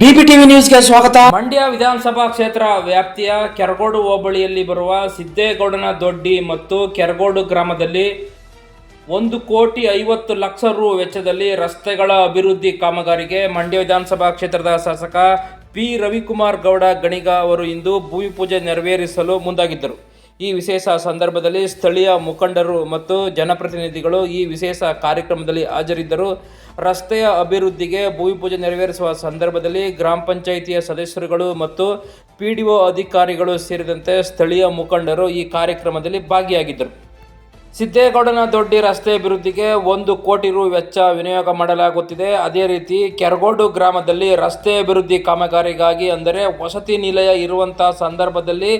TV ನ್ಯೂಸ್ಗೆ ಸ್ವಾಗತ. ಮಂಡ್ಯ ವಿಧಾನಸಭಾ ಕ್ಷೇತ್ರ ವ್ಯಾಪ್ತಿಯ ಕೆರಗೋಡು ಹೋಬಳಿಯಲ್ಲಿ ಬರುವ ಸಿದ್ದೇಗೌಡನ ದೊಡ್ಡಿ ಮತ್ತು ಕೆರಗೋಡು ಗ್ರಾಮದಲ್ಲಿ ಒಂದು ಕೋಟಿ ಐವತ್ತು ಲಕ್ಷ ರು ವೆಚ್ಚದಲ್ಲಿ ರಸ್ತೆಗಳ ಅಭಿವೃದ್ಧಿ ಕಾಮಗಾರಿಗೆ ಮಂಡ್ಯ ವಿಧಾನಸಭಾ ಕ್ಷೇತ್ರದ ಶಾಸಕ ಪಿ ರವಿಕುಮಾರ್ ಗೌಡ ಗಣಿಗ ಅವರು ಇಂದು ಭೂಮಿ ಪೂಜೆ ನೆರವೇರಿಸಲು ಮುಂದಾಗಿದ್ದರು. ಈ ವಿಶೇಷ ಸಂದರ್ಭದಲ್ಲಿ ಸ್ಥಳೀಯ ಮುಖಂಡರು ಮತ್ತು ಜನಪ್ರತಿನಿಧಿಗಳು ಈ ವಿಶೇಷ ಕಾರ್ಯಕ್ರಮದಲ್ಲಿ ಹಾಜರಿದ್ದರು. ರಸ್ತೆಯ ಅಭಿವೃದ್ಧಿಗೆ ಭೂಮಿ ಪೂಜೆ ನೆರವೇರಿಸುವ ಸಂದರ್ಭದಲ್ಲಿ ಗ್ರಾಮ ಪಂಚಾಯಿತಿಯ ಸದಸ್ಯರುಗಳು ಮತ್ತು ಪಿ ಡಿ ಒ ಅಧಿಕಾರಿಗಳು ಸೇರಿದಂತೆ ಸ್ಥಳೀಯ ಮುಖಂಡರು ಈ ಕಾರ್ಯಕ್ರಮದಲ್ಲಿ ಭಾಗಿಯಾಗಿದ್ದರು. ಸಿದ್ದೇಗೌಡನ ದೊಡ್ಡಿ ರಸ್ತೆ ಅಭಿವೃದ್ಧಿಗೆ ಒಂದು ಕೋಟಿ ರು ವೆಚ್ಚ ವಿನಿಯೋಗ ಮಾಡಲಾಗುತ್ತಿದೆ. ಅದೇ ರೀತಿ ಕೆರಗೋಡು ಗ್ರಾಮದಲ್ಲಿ ರಸ್ತೆ ಅಭಿವೃದ್ಧಿ ಕಾಮಗಾರಿಗಾಗಿ ಅಂದರೆ ವಸತಿ ನಿಲಯ ಇರುವಂತಹ ಸಂದರ್ಭದಲ್ಲಿ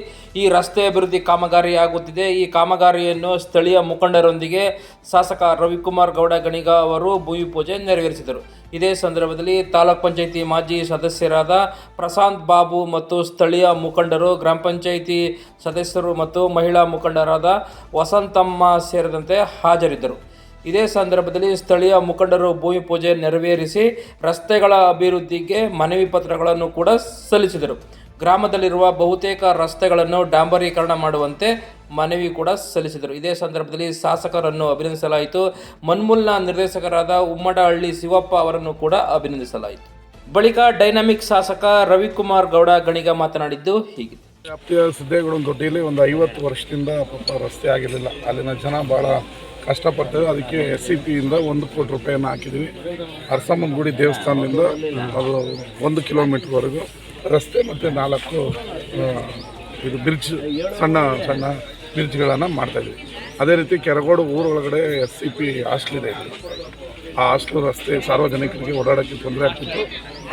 ಈ ರಸ್ತೆ ಅಭಿವೃದ್ಧಿ ಕಾಮಗಾರಿ ಆಗುತ್ತಿದೆ ಈ ಕಾಮಗಾರಿಯನ್ನು ಸ್ಥಳೀಯ ಮುಖಂಡರೊಂದಿಗೆ ಶಾಸಕ ರವಿಕುಮಾರ್ ಗೌಡ ಗಣಿಗ ಅವರು ಭೂಮಿ ಪೂಜೆ ನೆರವೇರಿಸಿದರು. ಇದೇ ಸಂದರ್ಭದಲ್ಲಿ ತಾಲೂಕ್ ಪಂಚಾಯಿತಿ ಮಾಜಿ ಸದಸ್ಯರಾದ ಪ್ರಶಾಂತ್ ಬಾಬು ಮತ್ತು ಸ್ಥಳೀಯ ಮುಖಂಡರು, ಗ್ರಾಮ ಪಂಚಾಯಿತಿ ಸದಸ್ಯರು ಮತ್ತು ಮಹಿಳಾ ಮುಖಂಡರಾದ ವಸಂತಮ್ಮ ಸೇರಿದಂತೆ ಹಾಜರಿದ್ದರು. ಇದೇ ಸಂದರ್ಭದಲ್ಲಿ ಸ್ಥಳೀಯ ಮುಖಂಡರು ಭೂಮಿ ಪೂಜೆ ನೆರವೇರಿಸಿ ರಸ್ತೆಗಳ ಅಭಿವೃದ್ಧಿಗೆ ಮನವಿ ಪತ್ರಗಳನ್ನು ಕೂಡ ಸಲ್ಲಿಸಿದರು. ಗ್ರಾಮದಲ್ಲಿರುವ ಬಹುತೇಕ ರಸ್ತೆಗಳನ್ನು ಡಾಂಬರೀಕರಣ ಮಾಡುವಂತೆ ಮನವಿ ಕೂಡ ಸಲ್ಲಿಸಿದರು. ಇದೇ ಸಂದರ್ಭದಲ್ಲಿ ಶಾಸಕರನ್ನು ಅಭಿನಂದಿಸಲಾಯಿತು. ಮನ್ಮೂಲ್ನ ನಿರ್ದೇಶಕರಾದ ಉಮ್ಮಡಹಳ್ಳಿ ಶಿವಪ್ಪ ಅವರನ್ನು ಕೂಡ ಅಭಿನಂದಿಸಲಾಯಿತು. ಬಳಿಕ ಡೈನಾಮಿಕ್ ಶಾಸಕ ರವಿಕುಮಾರ್ ಗೌಡ ಗಣಿಗ ಮಾತನಾಡಿದ್ದು ಹೀಗಿದೆ ವ್ಯಾಪ್ತಿಯ ಸಿದ್ದೇಗೌಡನ ದೊಡ್ಡಿಯಲ್ಲಿ ಒಂದು ಐವತ್ತು ವರ್ಷದಿಂದ ಪಾಪ ರಸ್ತೆ ಆಗಿರಲಿಲ್ಲ. ಅಲ್ಲಿನ ಜನ ಭಾಳ ಕಷ್ಟಪಡ್ತೇವೆ ಅದಕ್ಕೆ ಎಸ್ ಸಿ ಪಿಯಿಂದ ಒಂದು ಕೋಟಿ ರೂಪಾಯಿಯನ್ನು ಹಾಕಿದ್ವಿ. ಅರಸಮ್ಮನ ಗುಡಿ ದೇವಸ್ಥಾನದಿಂದ ಅದು ಒಂದು ಕಿಲೋಮೀಟ್ರ್ವರೆಗೂ ರಸ್ತೆ ಮತ್ತು ನಾಲ್ಕು ಇದು ಬ್ರಿಡ್ಜ್ ಸಣ್ಣ ಸಣ್ಣ ಬ್ರಿಡ್ಜ್ಗಳನ್ನು ಮಾಡ್ತಾಯಿದ್ವಿ ಅದೇ ರೀತಿ ಕೆರಗೋಡು ಊರೊಳಗಡೆ ಎಸ್ ಸಿ ಪಿ ಹಾಸ್ಟೆಲ್ ಇದೆ. ಇಲ್ಲಿ. ಆ ಹಾಸ್ಟೆಲ್ ರಸ್ತೆ ಸಾರ್ವಜನಿಕರಿಗೆ ಓಡಾಡೋಕ್ಕೆ ತೊಂದರೆ ಆಗ್ತಿತ್ತು.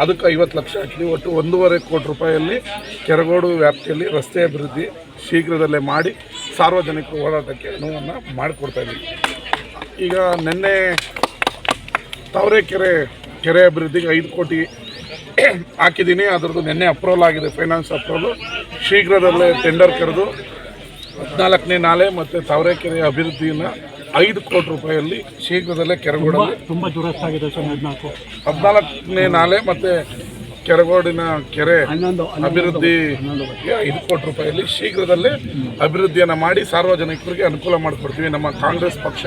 ಅದಕ್ಕೆ ಐವತ್ತು ಲಕ್ಷ ಹಾಕಿದ್ವಿ ಒಟ್ಟು ಒಂದೂವರೆ ಕೋಟಿ ರೂಪಾಯಿಯಲ್ಲಿ ಕೆರಗೋಡು ವ್ಯಾಪ್ತಿಯಲ್ಲಿ ರಸ್ತೆ ಅಭಿವೃದ್ಧಿ ಶೀಘ್ರದಲ್ಲೇ ಮಾಡಿ ಸಾರ್ವಜನಿಕರು ಓಡಾಟಕ್ಕೆ ಅನುವನ್ನು ಮಾಡಿಕೊಡ್ತಾ ಇದ್ದೀವಿ ಈಗ ನಿನ್ನೆ ತಾವರೆಕೆರೆ ಕೆರೆ ಅಭಿವೃದ್ಧಿಗೆ ಐದು ಕೋಟಿ ಹಾಕಿದ್ದೀನಿ. ಅದರದ್ದು ನಿನ್ನೆ ಅಪ್ರೂವಲ್ ಆಗಿದೆ, ಫೈನಾನ್ಸ್ ಅಪ್ರೂವಲು. ಶೀಘ್ರದಲ್ಲೇ ಟೆಂಡರ್ ಕರೆದು ಹದಿನಾಲ್ಕನೇ ನಾಲೆ ಮತ್ತು ತಾವರೆಕೆರೆ ಅಭಿವೃದ್ಧಿಯನ್ನು ಐದು ಕೋಟಿ ರೂಪಾಯಿಯಲ್ಲಿ ಶೀಘ್ರದಲ್ಲೇ ಕೆರಗೋಡಲ್ಲಿ ತುಂಬ ದುರಸ್ತಾಗಿದೆ ಸರ್ ಹದಿನಾಲ್ಕು. ಹದಿನಾಲ್ಕನೇ ನಾಲೆ ಮತ್ತು ಕೆರಗೋಡಿನ ಕೆರೆ ಅಭಿವೃದ್ಧಿ ಐದು ಕೋಟಿ ರೂಪಾಯಿಯಲ್ಲಿ ಶೀಘ್ರದಲ್ಲೇ ಅಭಿವೃದ್ಧಿಯನ್ನು ಮಾಡಿ ಸಾರ್ವಜನಿಕರಿಗೆ ಅನುಕೂಲ ಮಾಡಿಕೊಡ್ತೀವಿ. ನಮ್ಮ ಕಾಂಗ್ರೆಸ್ ಪಕ್ಷ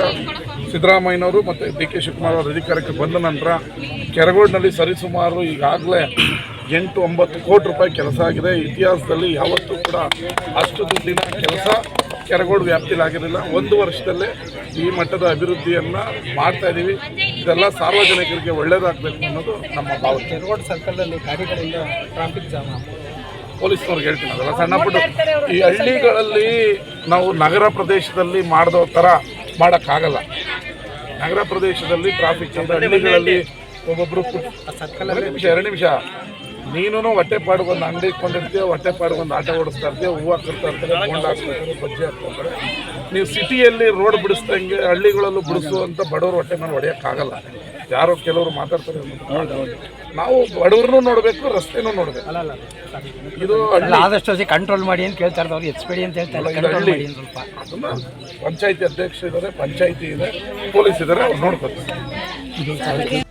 ಸಿದ್ದರಾಮಯ್ಯನವರು ಮತ್ತು ಡಿ ಕೆ ಶಿವಕುಮಾರ್ ಅವರು ಅಧಿಕಾರಕ್ಕೆ ಬಂದ ನಂತರ ಕೆರಗೋಡಿನಲ್ಲಿ ಸರಿಸುಮಾರು ಈಗಾಗಲೇ ಎಂಟು ಒಂಬತ್ತು ಕೋಟಿ ರೂಪಾಯಿ ಕೆಲಸ ಆಗಿದೆ. ಇತಿಹಾಸದಲ್ಲಿ ಯಾವತ್ತೂ ಕೂಡ ಅಷ್ಟು ದುಡ್ಡಿನ ಕೆಲಸ ಕೆರಗೋಡು ವ್ಯಾಪ್ತಿಯಲ್ಲಿ ಆಗಿರಲಿಲ್ಲ. ಒಂದು ವರ್ಷದಲ್ಲೇ ಈ ಮಟ್ಟದ ಅಭಿವೃದ್ಧಿಯನ್ನು ಮಾಡ್ತಾ ಇದ್ದೀವಿ ಇದೆಲ್ಲ ಸಾರ್ವಜನಿಕರಿಗೆ ಒಳ್ಳೆಯದಾಗಬೇಕು ಅನ್ನೋದು ನಮ್ಮ ಭಾವನೆ. ಕೆರಗೋಡು ಸರ್ಕಲಲ್ಲಿ ಗಾಡಿಗಳಿಂದ ಟ್ರಾಫಿಕ್ ಜಾಮ್ ಪೊಲೀಸ್ನವ್ರಿಗೆ ಹೇಳ್ತೀನಿ ಅದೆಲ್ಲ ಸಣ್ಣ ಪುಟ್ಟ. ಈ ಹಳ್ಳಿಗಳಲ್ಲಿ ನಾವು ನಗರ ಪ್ರದೇಶದಲ್ಲಿ ಮಾಡಿದೋ ಥರ ಮಾಡೋಕ್ಕಾಗಲ್ಲ. ನಗರ ಪ್ರದೇಶದಲ್ಲಿ ಟ್ರಾಫಿಕ್ ಅಂತ ಹಳ್ಳಿಗಳಲ್ಲಿ ಒಬ್ಬೊಬ್ಬರು ಎರಡು ನಿಮಿಷ ಎರಡು ನಿಮಿಷ. ನೀನು ಹೊಟ್ಟೆ ಪಾಡಿಗೆ ಒಂದು ಅಂಗಡಿ ಇಟ್ಕೊಂಡಿರ್ತೀಯ ಹೊಟ್ಟೆ ಪಾಡಿಗೆ ಆಟ ಓಡಿಸ್ತಾ ಇರ್ತೀವಿ ಹೂವು ಕರ್ತಾ ಇರ್ತಾರೆ ಹಾಕ್ತಾರೆ ಬಜ್ಜಿ ಹಾಕ್ತಾರೆ ನೀವು ಸಿಟಿಯಲ್ಲಿ ರೋಡ್ ಬಿಡಿಸ್ದಂಗೆ ಹಳ್ಳಿಗಳಲ್ಲೂ ಬಿಡಿಸುವಂಥ ಬಡವರು ಹೊಟ್ಟೆ ಮೇಲೆ ಹೊಡೆಯೋಕ್ಕಾಗಲ್ಲ. ಯಾರೋ ಕೆಲವರು ಮಾತಾಡ್ತಾರೆ. ನಾವು ಬಡವ್ರನ್ನೂ ನೋಡಬೇಕು ರಸ್ತೆನೂ ನೋಡಬೇಕು. ಇದು ಆದಷ್ಟು ಕಂಟ್ರೋಲ್ ಮಾಡಿ ಅಂತ ಕೇಳ್ತಾ ಇರ್ತಾರೆ ಅವ್ರು ಎಚ್ ಪಿ ಡಿ ಅಂತ ಹೇಳ್ತಾರೆ ಕಂಟ್ರೋಲ್. ಮಾಡಿ ಸ್ವಲ್ಪ. ಅದನ್ನ ಪಂಚಾಯತಿ ಅಧ್ಯಕ್ಷ ಇದ್ದಾರೆ ಪಂಚಾಯತಿ ಇದೆ ಪೊಲೀಸ್ ಇದ್ದಾರೆ ಅವ್ರು ನೋಡ್ಕೊತಾರೆ